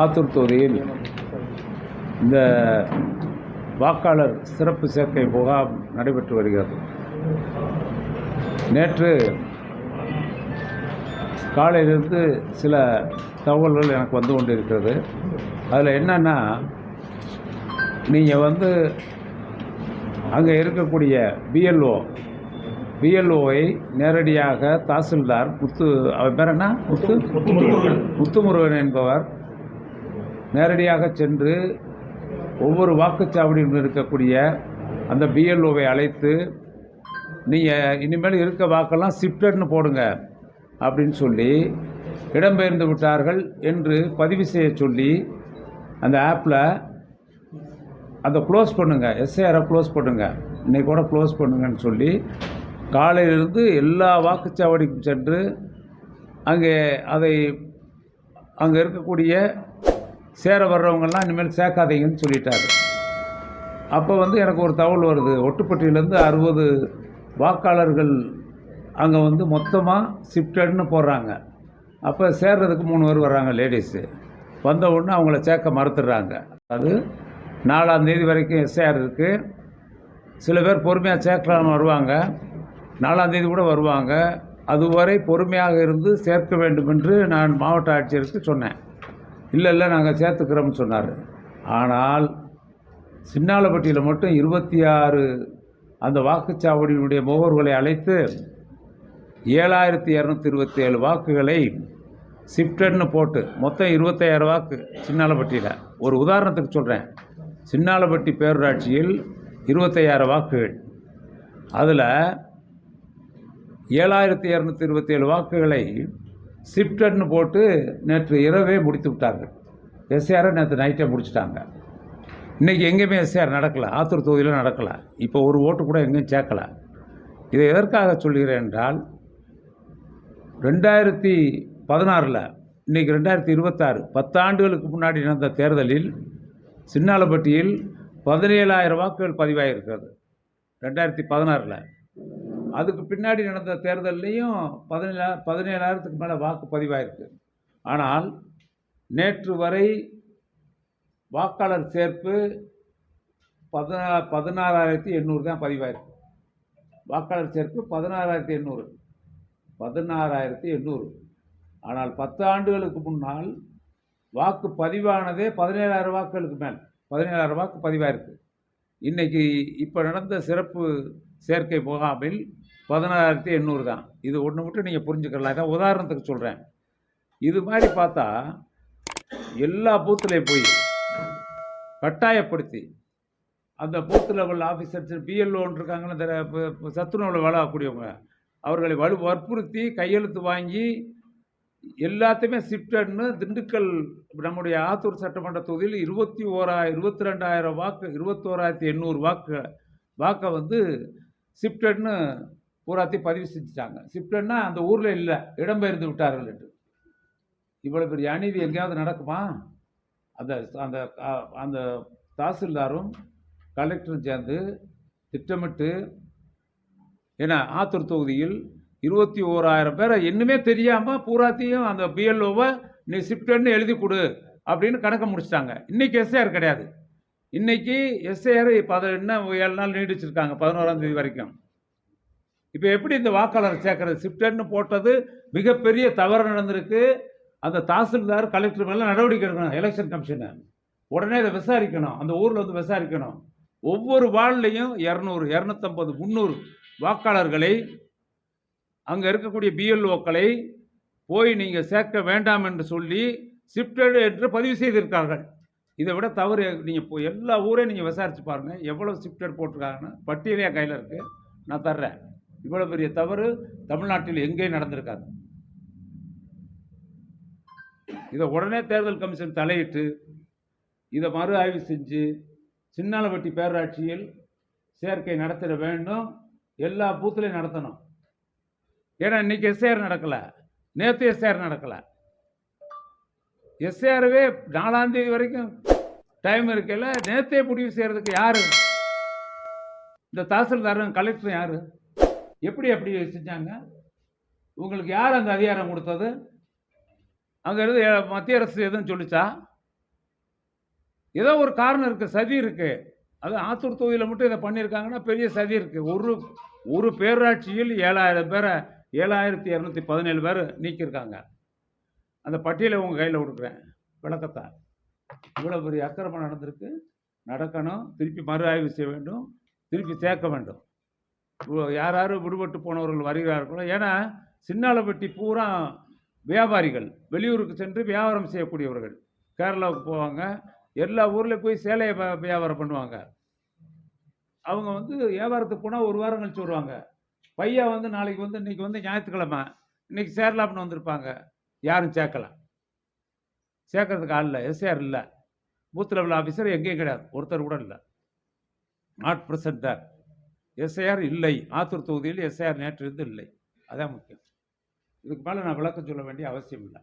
ஆத்தூர் தொகுதியில் இந்த வாக்காளர் சிறப்பு சேர்க்கை முகாம் நடைபெற்று வருகிறது. நேற்று காலையிலிருந்து சில தகவல்கள் எனக்கு வந்து கொண்டிருக்கிறது. அதில் என்னென்னா நீங்கள் வந்து அங்கே இருக்கக்கூடிய பிஎல்ஓ பிஎல்ஓவை நேரடியாக தாசில்தார் முத்து அவர் பேர் என்ன? முத்து? முத்துமுருகன் என்பவர் நேரடியாக சென்று ஒவ்வொரு வாக்குச்சாவடியிலும் இருக்கக்கூடிய அந்த பிஎல்ஓவை அழைத்து நீங்கள் இனிமேல் இருக்க வாக்கெல்லாம் ஷிஃப்டட்னு போடுங்க அப்படின்னு சொல்லி இடம்பெயர்ந்து விட்டார்கள் என்று பதிவு செய்ய சொல்லி அந்த ஆப்பில் அதை க்ளோஸ் பண்ணுங்கள் எஸ்ஏஆரை க்ளோஸ் பண்ணுங்கள் இன்றைக்கி கூட க்ளோஸ் பண்ணுங்கன்னு சொல்லி காலையிலிருந்து எல்லா வாக்குச்சாவடிக்கும் சென்று அங்கே அதை அங்கே இருக்கக்கூடிய சேர வர்றவங்கெல்லாம் இனிமேல் சேர்க்காதீங்கன்னு சொல்லிட்டாரு. அப்போ வந்து எனக்கு ஒரு தகவல் வருது. ஒட்டுப்பட்டியிலேருந்து அறுபது வாக்காளர்கள் அங்கே வந்து மொத்தமாக ஷிஃப்டட்னு போடுறாங்க. அப்போ சேர்றதுக்கு மூணு பேர் வர்றாங்க லேடிஸு வந்த உடனே அவங்கள சேர்க்க மறுத்துடுறாங்க. அது நாலாந்தேதி வரைக்கும் எஸ்ஐஆர் இருக்குது சில பேர் பொறுமையாக சேர்க்கலாம் வருவாங்க. நாலாந்தேதி கூட வருவாங்க. அதுவரை பொறுமையாக இருந்து சேர்க்க வேண்டும் என்று நான் மாவட்ட ஆட்சியருக்கு சொன்னேன். இல்லை இல்லை நாங்கள் சேர்த்துக்கிறோம்னு சொன்னார். ஆனால் சின்னாலப்பட்டியில் மட்டும் இருபத்தி ஆறு அந்த வாக்குச்சாவடியினுடைய முகவர்களை அழைத்து ஏழாயிரத்தி இரநூத்தி இருபத்தி ஏழு வாக்குகளை ஷிஃப்டட்னு போட்டு மொத்தம் இருபத்தாயிரம் வாக்கு சின்னாலப்பட்டியில். ஒரு உதாரணத்துக்கு சொல்கிறேன் சின்னாலப்பட்டி பேரூராட்சியில் இருபத்தையாயிரம் வாக்குகள். அதில் ஏழாயிரத்தி இரநூத்தி இருபத்தி ஏழு வாக்குகளை ஷிஃப்டட்னு போட்டு நேற்று இரவே முடித்து விட்டார்கள். எஸ்ஆரை நேற்று நைட்டே முடிச்சிட்டாங்க. இன்றைக்கி எங்கேயுமே எஸ்ஆர் நடக்கலை. ஆத்தூர் தொகுதியில் நடக்கலை. இப்போ ஒரு ஓட்டு கூட எங்கேயும் சேர்க்கலை. இதை எதற்காக சொல்கிறேன் என்றால் ரெண்டாயிரத்தி பதினாறில் இன்றைக்கி ரெண்டாயிரத்தி இருபத்தாறு பத்தாண்டுகளுக்கு முன்னாடி நடந்த தேர்தலில் சின்னாலப்பட்டியில் பதினேழாயிரம் வாக்குகள் பதிவாகியிருக்கிறது. ரெண்டாயிரத்தி பதினாறில். அதுக்கு பின்னாடி நடந்த தேர்தல்லையும் பதினேழா பதினேழாயிரத்துக்கு மேலே வாக்கு பதிவாயிருக்கு. ஆனால் நேற்று வரை வாக்காளர் சேர்ப்பு பதினா பதினாறாயிரத்தி எண்ணூறு தான் பதிவாயிருக்கு. வாக்காளர் சேர்ப்பு பதினாறாயிரத்தி எண்ணூறு. பதினாறாயிரத்தி எண்ணூறு. ஆனால் பத்து ஆண்டுகளுக்கு முன்னால் வாக்கு பதிவானதே பதினேழாயிரம் வாக்குகளுக்கு மேல். பதினேழாயிரம் வாக்கு பதிவாயிருக்கு. இன்றைக்கி இப்போ நடந்த சிறப்பு சேர்க்கை முகாமில் பதினாறாயிரத்தி எண்ணூறு தான். இது ஒன்று மட்டும் நீங்கள் புரிஞ்சுக்கலாம் இதான் உதாரணத்துக்கு சொல்கிறேன் இது மாதிரி பார்த்தா எல்லா பூத்துலேயும் போய் கட்டாயப்படுத்தி அந்த பூத் லெவல் ஆஃபீஸர்ஸ் பிஎல்ஓன்னு இருக்காங்கன்னு இந்த ப- சத்துணவில் வேலை அவர்களை வலு வற்புறுத்தி கையெழுத்து வாங்கி எல்லாத்தையுமே சிப்டன்னு திண்டுக்கல் நம்முடைய ஆத்தூர் சட்டமன்ற தொகுதியில் இருபத்தி ஓரா இருபத்தி ரெண்டாயிரம் வாக்கு இருபத்தோராயிரத்தி எண்ணூறு வாக்கு வாக்கை வந்து ஷிஃப்டட்னு பூராத்தையும் பதிவு செஞ்சுட்டாங்க. ஷிஃப்டட்னா அந்த ஊரில் இல்லை இடம்பெயர்ந்து விட்டார்கள் என்று. இவ்வளோ பெரிய அநீதி எங்கேயாவது நடக்குமா? அந்த அந்த அந்த தாசில்தாரும் கலெக்டரும் சேர்ந்து திட்டமிட்டு ஏன்னா ஆத்தூர் தொகுதியில் இருபத்தி ஓராயிரம் பேரை இன்னுமே தெரியாமல் பூராத்தையும் அந்த பிஎல்ஓவை நீ ஷிஃப்டட்னு எழுதி கொடு அப்படின்னு கணக்கை முடிச்சிட்டாங்க. இன்னைக்கு எஸ்ஆர் கிடையாது. இன்னைக்கு எஸ்ஐஆர் பத இன்னும் ஏழு நாள் நீடிச்சிருக்காங்க பதினோராம் தேதி வரைக்கும். இப்போ எப்படி இந்த வாக்காளர் சேர்க்கறது? ஷிஃப்டட்னு போட்டது மிகப்பெரிய தவறு நடந்திருக்கு. அந்த தாசில்தார் கலெக்டர் மேலே நடவடிக்கை எடுக்கணும் எலெக்ஷன் கமிஷனை உடனே இதை விசாரிக்கணும் அந்த ஊரில் வந்து விசாரிக்கணும். ஒவ்வொரு வார்டுலையும் இரநூறு இரநூத்தம்பது முந்நூறு வாக்காளர்களை அங்கே இருக்கக்கூடிய பிஎல்ஓக்களை போய் நீங்கள் சேர்க்க வேண்டாம் என்று சொல்லி ஷிஃப்டட் என்று பதிவு செய்திருக்கார்கள். இதை விட தவறு நீங்கள் போ எல்லா ஊரையும் நீங்கள் விசாரித்து பாருங்கள் எவ்வளோ ஷிஃப்டட் போட்டிருக்காங்கன்னு. பட்டியலே என் கையில் இருக்குது நான் தர்றேன். இவ்வளோ பெரிய தவறு தமிழ்நாட்டில் எங்கேயும் நடந்திருக்காது. இதை உடனே தேர்தல் கமிஷன் தலையிட்டு இதை மறு ஆய்வு செஞ்சு சின்னாலப்பட்டி பேராட்சியில் சேர்க்கை நடத்திட வேண்டும். எல்லா பூத்துலையும் நடத்தணும். ஏன்னா இன்றைக்கி எஸ்ஏஆர் நடக்கலை. நேற்று எஸ்ஏஆர் நடக்கலை. எஸ்ஏஆர்வே நாலாம் தேதி வரைக்கும் டைம் இருக்கல நேத்தே முடிவு செய்கிறதுக்கு யார்? இந்த தாசில்தாரும் கலெக்டரும் யார்? எப்படி அப்படி செஞ்சாங்க உங்களுக்கு யார் அந்த அதிகாரம் கொடுத்தது? அங்கே இருந்து மத்திய அரசு எதுவும் சொல்லிச்சா? ஏதோ ஒரு காரணம் இருக்குது சதி இருக்குது அது ஆத்தூர் தொகுதியில் மட்டும் இதை பண்ணியிருக்காங்கன்னா பெரிய சதி இருக்குது ஒரு ஒரு பேராட்சியில் ஏழாயிரம் பேரை ஏழாயிரத்தி இரநூத்தி பதினேழு பேர் நீக்கியிருக்காங்க. அந்த பட்டியலை உங்கள் கையில் கொடுக்குறேன். விளக்கத்தை. இவ்வளோ பெரிய அக்கிரமம் நடந்திருக்கு. நடக்கணும். திருப்பி மறு ஆய்வு செய்ய வேண்டும். திருப்பி சேர்க்க வேண்டும். யார் யார் விடுபட்டு போனவர்கள் வருகிறார்களோ ஏன்னா சின்னாலப்பட்டி பூரா வியாபாரிகள் வெளியூருக்கு சென்று வியாபாரம் செய்யக்கூடியவர்கள். கேரளாவுக்கு போவாங்க. எல்லா ஊரில் போய் சேலையை வியாபாரம் பண்ணுவாங்க. அவங்க வந்து வியாபாரத்துக்கு போனால் ஒரு வாரம் கழிச்சு வருவாங்க. பையன் வந்து நாளைக்கு வந்து இன்னைக்கு வந்து ஞாயிற்றுக்கிழமை. இன்னைக்கு சேரலாம்னு வந்திருப்பாங்க. யாரும் சேர்க்கல. சேர்க்கறதுக்கு ஆள் இல்லை எஸ்ஆர் இல்லை பூத் லெவல் ஆஃபீஸர் எங்கேயும் கிடையாது ஒருத்தர் கூட இல்லை. நாட் ப்ரெசன்ட் தான் எஸ்ஐஆர் இல்லை ஆத்தூர் தொகுதியில் எஸ்ஐஆர் நேற்று இருந்து இல்லை. அதான் முக்கியம். இதுக்கு மேலே நான் விளக்கம் சொல்ல வேண்டிய அவசியம் இல்லை.